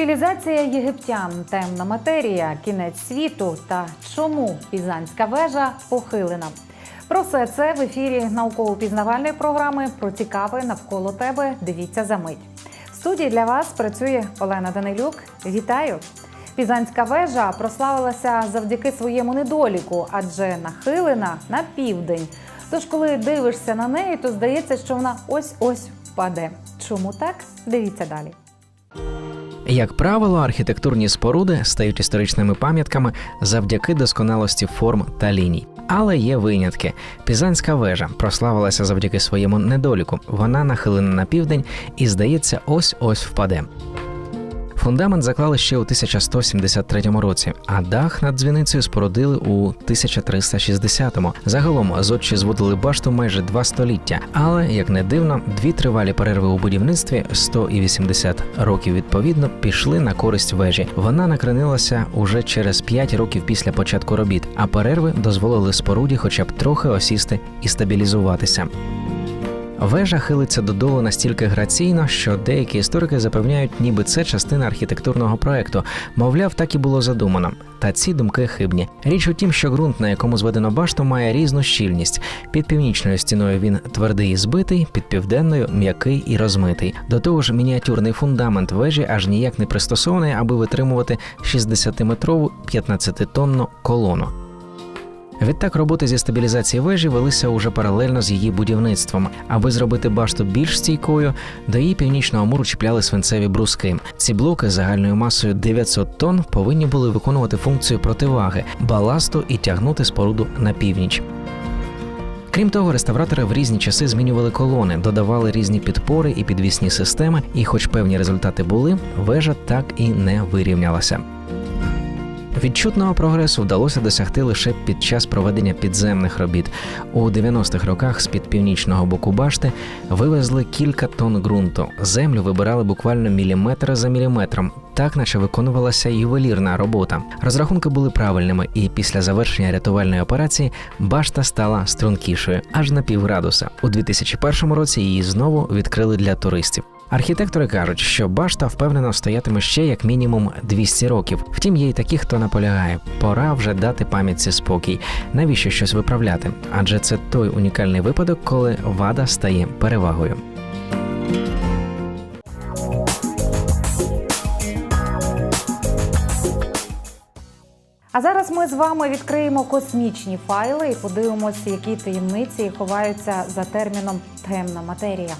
Цивілізація єгиптян, темна матерія, кінець світу та чому пізанська вежа похилена. Про все це в ефірі науково-пізнавальної програми про цікаве навколо тебе. Дивіться за мить. В студії для вас працює Олена Данилюк. Вітаю! Пізанська вежа прославилася завдяки своєму недоліку, адже нахилена на південь. Тож, коли дивишся на неї, то здається, що вона ось-ось впаде. Чому так? Дивіться далі. Як правило, архітектурні споруди стають історичними пам'ятками завдяки досконалості форм та ліній. Але є винятки. Пізанська вежа прославилася завдяки своєму недоліку. Вона нахилена на південь і, здається, ось-ось впаде. Фундамент заклали ще у 1173 році, а дах над дзвіницею спорудили у 1360-му. Загалом зодчі зводили башту майже два століття. Але як не дивно, дві тривалі перерви у будівництві 100 і 80 років відповідно пішли на користь вежі. Вона накренилася уже через 5 років після початку робіт, а перерви дозволили споруді, хоча б трохи осісти і стабілізуватися. Вежа хилиться додолу настільки граційно, що деякі історики запевняють, ніби це частина архітектурного проекту. Мовляв, так і було задумано. Та ці думки хибні. Річ у тім, що ґрунт, на якому зведено башту, має різну щільність. Під північною стіною він твердий і збитий, під південною м'який і розмитий. До того ж, мініатюрний фундамент вежі аж ніяк не пристосований, аби витримувати 60-метрову 15-тонну колону. Відтак роботи зі стабілізації вежі велися уже паралельно з її будівництвом. Аби зробити башту більш стійкою, до її північного муру чіпляли свинцеві бруски. Ці блоки загальною масою 900 тонн повинні були виконувати функцію противаги, баласту і тягнути споруду на північ. Крім того, реставратори в різні часи змінювали колони, додавали різні підпори і підвісні системи, і, хоч певні результати були, вежа так і не вирівнялася. Відчутного прогресу вдалося досягти лише під час проведення підземних робіт. У 90-х роках з-під північного боку башти вивезли кілька тонн ґрунту. Землю вибирали буквально міліметр за міліметром, так наче виконувалася ювелірна робота. Розрахунки були правильними, і після завершення рятувальної операції башта стала стрункішою аж на півградуса. У 2001 році її знову відкрили для туристів. Архітектори кажуть, що башта впевнено стоятиме ще як мінімум 200 років. Втім, є й такі, хто наполягає. Пора вже дати пам'ятці спокій. Навіщо щось виправляти? Адже це той унікальний випадок, коли вада стає перевагою. А зараз ми з вами відкриємо космічні файли і подивимося, які таємниці ховаються за терміном темна матерія.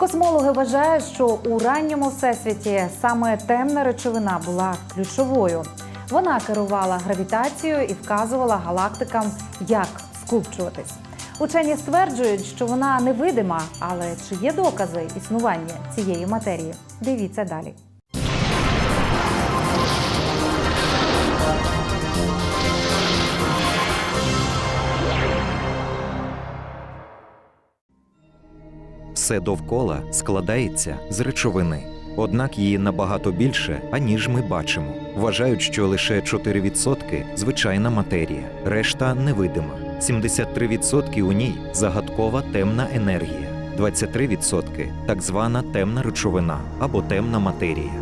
Космологи вважають, що у ранньому всесвіті саме темна речовина була ключовою. Вона керувала гравітацією і вказувала галактикам, як скупчуватись. Учені стверджують, що вона невидима, але чи є докази існування цієї матерії? Дивіться далі. Все довкола складається з речовини. Однак її набагато більше, аніж ми бачимо. Вважають, що лише 4% звичайна матерія, решта невидима. 73% у ній загадкова темна енергія, 23% так звана темна речовина або темна матерія.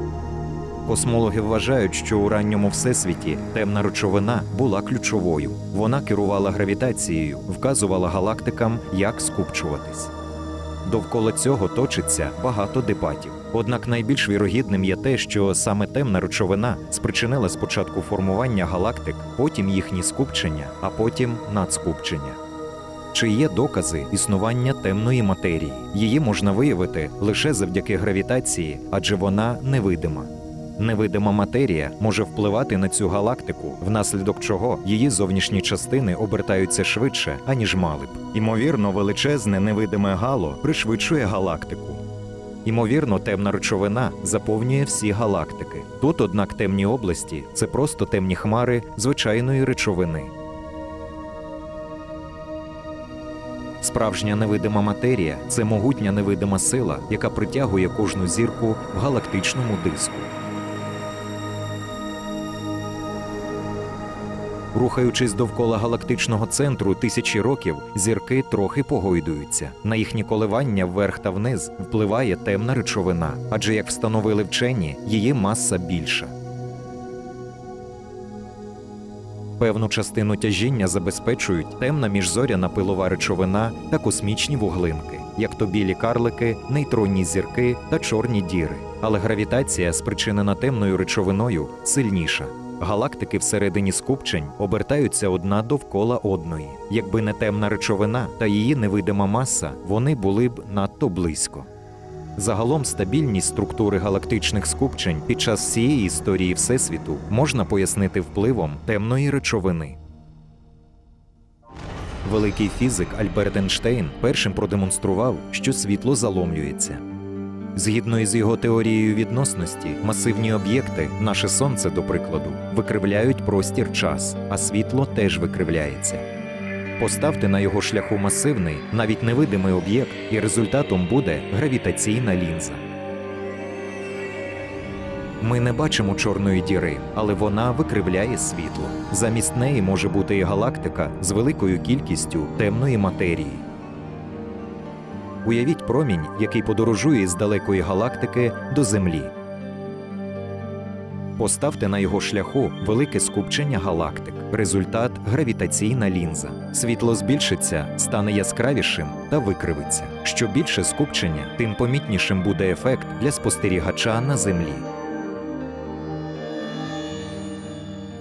Космологи вважають, що у ранньому всесвіті темна речовина була ключовою. Вона керувала гравітацією, вказувала галактикам, як скупчуватись. Довкола цього точиться багато дебатів. Однак найбільш вірогідним є те, що саме темна речовина спричинила спочатку формування галактик, потім їхні скупчення, а потім надскупчення. Чи є докази існування темної матерії? Її можна виявити лише завдяки гравітації, адже вона невидима. Невидима матерія може впливати на цю галактику, внаслідок чого її зовнішні частини обертаються швидше, аніж мали б. Імовірно, величезне невидиме гало пришвидшує галактику. Імовірно, темна речовина заповнює всі галактики. Тут, однак, темні області це просто темні хмари звичайної речовини. Справжня невидима матерія це могутня невидима сила, яка притягує кожну зірку в галактичному диску. Рухаючись довкола галактичного центру тисячі років, зірки трохи погойдуються. На їхні коливання вверх та вниз впливає темна речовина, адже як встановили вчені, її маса більша. Певну частину тяжіння забезпечують темна міжзоряна пилова речовина та космічні вуглинки, як то білі карлики, нейтронні зірки та чорні діри. Але гравітація, спричинена темною речовиною, сильніша. Галактики всередині скупчень обертаються одна довкола одної. Якби не темна речовина та її невидима маса, вони були б надто близько. Загалом стабільність структури галактичних скупчень під час всієї історії Всесвіту можна пояснити впливом темної речовини. Великий фізик Альберт Ейнштейн першим продемонстрував, що світло заломлюється. Згідно із його теорією відносності, масивні об'єкти, наше сонце, до прикладу, викривляють простір час, а світло теж викривляється. Поставте на його шляху масивний, навіть невидимий об'єкт, і результатом буде гравітаційна лінза. Ми не бачимо чорної діри, але вона викривляє світло. Замість неї може бути і галактика з великою кількістю темної матерії. Уявіть промінь, який подорожує з далекої галактики до Землі. Поставте на його шляху велике скупчення галактик. Результат гравітаційна лінза. Світло збільшиться, стане яскравішим та викривиться. Що більше скупчення, тим помітнішим буде ефект для спостерігача на Землі.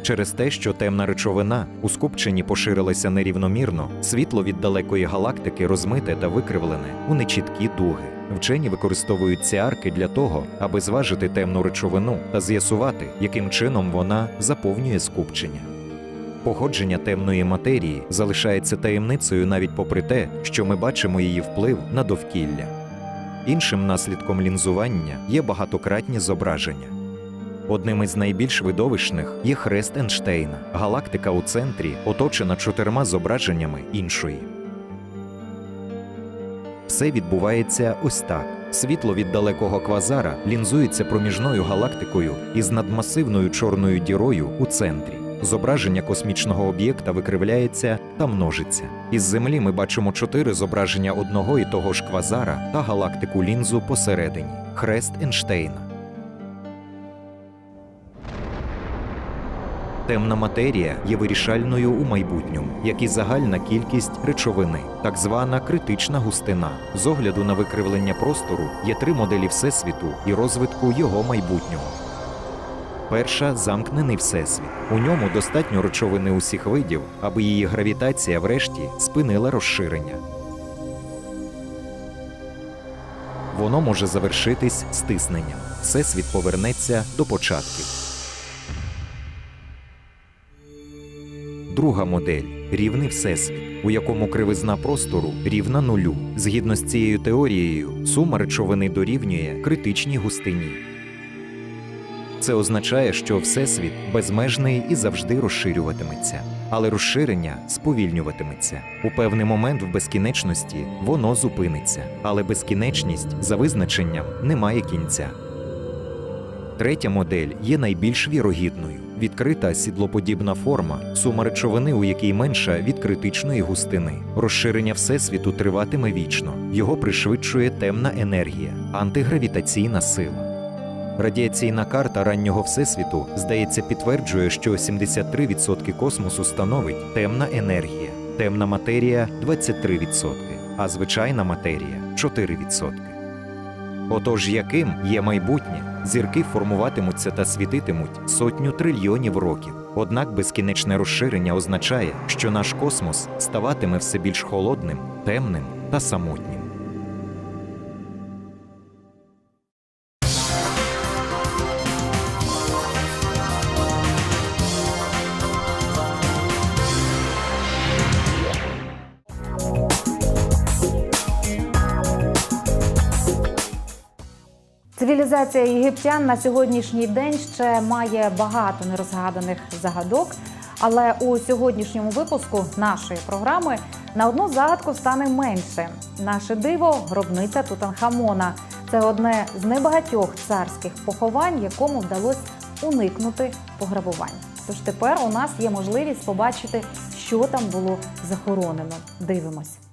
Через те, що темна речовина у скупченні поширилася нерівномірно, світло від далекої галактики розмите та викривлене у нечіткі дуги. Вчені використовують ці арки для того, аби зважити темну речовину та з'ясувати, яким чином вона заповнює скупчення. Походження темної матерії залишається таємницею навіть попри те, що ми бачимо її вплив на довкілля. Іншим наслідком лінзування є багатократні зображення. Одним із найбільш видовищних є хрест Ейнштейна. Галактика у центрі оточена чотирма зображеннями іншої. Все відбувається ось так. Світло від далекого квазара лінзується проміжною галактикою із надмасивною чорною дірою у центрі. Зображення космічного об'єкта викривляється та множиться. Із Землі ми бачимо чотири зображення одного і того ж квазара та галактику лінзу посередині хрест Ейнштейна. Темна матерія є вирішальною у майбутньому, як і загальна кількість речовини, так звана критична густина. З огляду на викривлення простору є три моделі Всесвіту і розвитку його майбутнього. Перша замкнений всесвіт. У ньому достатньо речовини усіх видів, аби її гравітація врешті спинила розширення. Воно може завершитись стисненням. Всесвіт повернеться до початків. Друга модель рівний всесвіт, у якому кривизна простору рівна нулю. Згідно з цією теорією, сума речовини дорівнює критичній густині. Це означає, що всесвіт безмежний і завжди розширюватиметься, але розширення сповільнюватиметься. У певний момент в безкінечності воно зупиниться, але безкінечність за визначенням не має кінця. Третя модель є найбільш вірогідною. Відкрита сідлоподібна форма, сума речовини, у якій менша від критичної густини. Розширення всесвіту триватиме вічно. Його пришвидшує темна енергія, антигравітаційна сила. Радіаційна карта раннього всесвіту, здається, підтверджує, що 73% космосу становить темна енергія, темна матерія 23%, а звичайна матерія 4%. Отож, яким є майбутнє, зірки формуватимуться та світитимуть сотню трильйонів років. Однак безкінечне розширення означає, що наш космос ставатиме все більш холодним, темним та самотнім. Цивілізація єгиптян на сьогоднішній день ще має багато нерозгаданих загадок. Але у сьогоднішньому випуску нашої програми на одну загадку стане менше. Наше диво гробниця Тутанхамона. Це одне з небагатьох царських поховань, якому вдалося уникнути пограбувань. Тож тепер у нас є можливість побачити, що там було захоронено. Дивимось.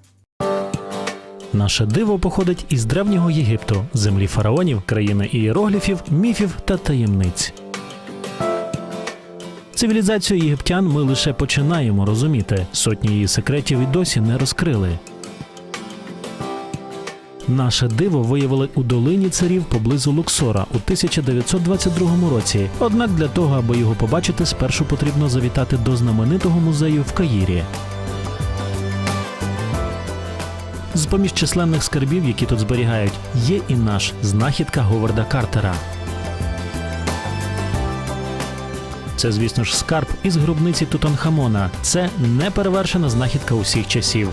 Наше диво походить із древнього Єгипту, землі фараонів, країни ієрогліфів, міфів та таємниць. Цивілізацію єгиптян ми лише починаємо розуміти. Сотні її секретів і досі не розкрили. Наше диво виявили у долині царів поблизу Луксора у 1922 році. Однак для того, аби його побачити, спершу потрібно завітати до знаменитого музею в Каїрі. З поміж численних скарбів, які тут зберігають, є і наш знахідка Говарда Картера. Це, звісно ж, скарб із гробниці Тутанхамона. Це неперевершена знахідка усіх часів.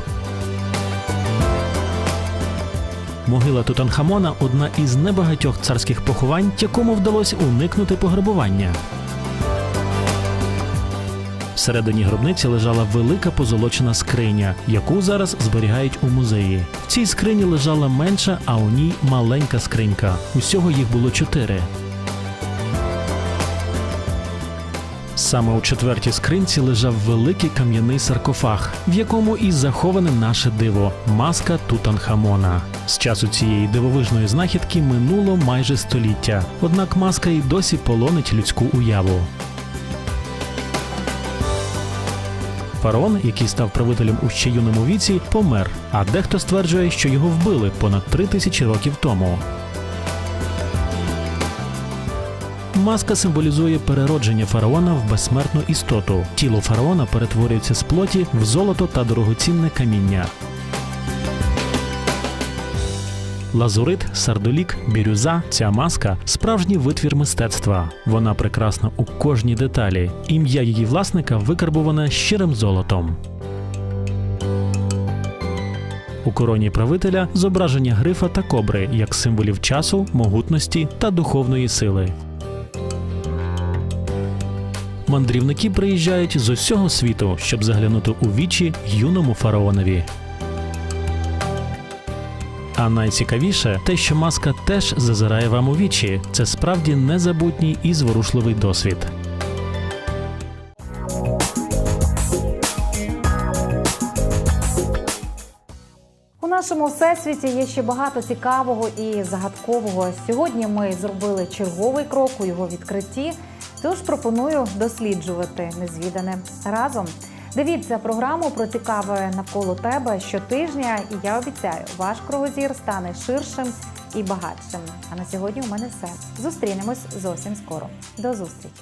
Могила Тутанхамона одна із небагатьох царських поховань, якому вдалося уникнути пограбування. Всередині гробниці лежала велика позолочена скриня, яку зараз зберігають у музеї. В цій скрині лежала менша, а у ній маленька скринька. Усього їх було чотири. Саме у четвертій скринці лежав великий кам'яний саркофаг, в якому і заховане наше диво маска Тутанхамона. З часу цієї дивовижної знахідки минуло майже століття, однак маска й досі полонить людську уяву. Фараон, який став правителем у ще юному віці, помер, а дехто стверджує, що його вбили понад три тисячі років тому. Маска символізує переродження фараона в безсмертну істоту. Тіло фараона перетворюється з плоті в золото та дорогоцінне каміння. Лазурит, сардолік, бірюза ця маска справжній витвір мистецтва. Вона прекрасна у кожній деталі. Ім'я її власника викарбоване щирим золотом. У короні правителя зображення грифа та кобри як символів часу, могутності та духовної сили. Мандрівники приїжджають з усього світу, щоб заглянути у вічі юному фараонові. А найцікавіше те, що маска теж зазирає вам у вічі. Це справді незабутній і зворушливий досвід. У нашому всесвіті є ще багато цікавого і загадкового. Сьогодні ми зробили черговий крок у його відкритті. Тож пропоную досліджувати незвідане разом. Дивіться програму про цікаве навколо тебе щотижня, і я обіцяю, ваш кровозір стане ширшим і багатшим. А на сьогодні у мене все. Зустрінемось зовсім скоро. До зустрічі!